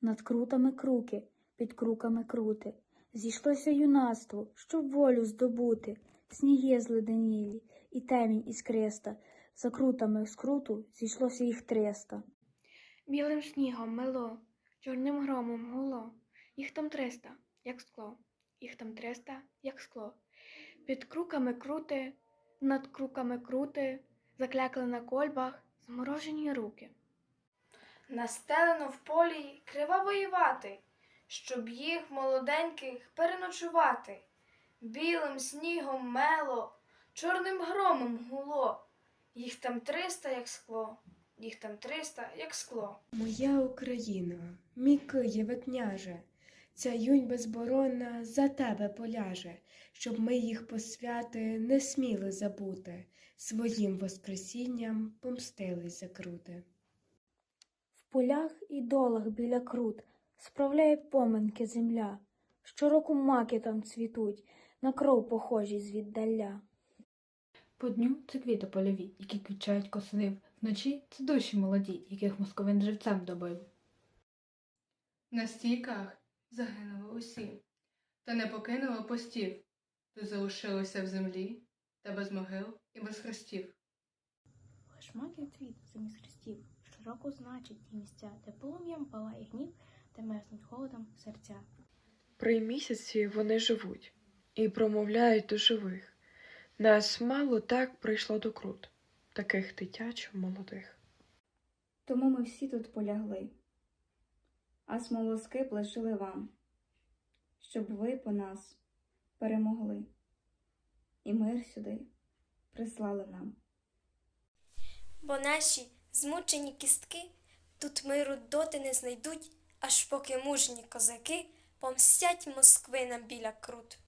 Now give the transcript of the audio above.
Над крутами круки, під круками крути. Зійшлося юнацтво, щоб волю здобути. Сніги зледенілі, і темінь іскриста. За крутами скруту зійшлося їх триста. Білим снігом мело, чорним громом гуло. Їх там триста, як скло, їх там триста, як скло. Під круками крути, над круками крути, заклякли на кольбах зморожені руки. Настелено в полі крива воювати, щоб їх молоденьких переночувати. Білим снігом мело, чорним громом гуло. Їх там триста, як скло, їх там триста, як скло. Моя Україна, мій Києве княже, ця юнь безборонна за тебе поляже, щоб ми їх посвяти не сміли забути, своїм воскресінням помстились за крути. В полях і долах біля крут справляє поминки земля. Щороку маки там цвітуть, на кров похожі звіддаля. По дню це квіти польові, які квітчають косинив. Вночі це душі молоді, яких московин живцем добив. На стійках загинули усі, та не покинули постів, тут залишилося в землі, та без могил і без хрестів. Лиш маків цвіт замість хрестів, щороку значить ті місця, де полум'ям палає гнів, де мерзнуть холодом серця. При місяці вони живуть і промовляють до живих. Нас мало так прийшло до крут, таких дитячо молодих. Тому ми всі тут полягли, а смолоски плешили вам, щоб ви по нас перемогли, і мир сюди прислали нам. Бо наші змучені кістки тут миру доти не знайдуть, аж поки мужні козаки помстять Москви нам біля крут.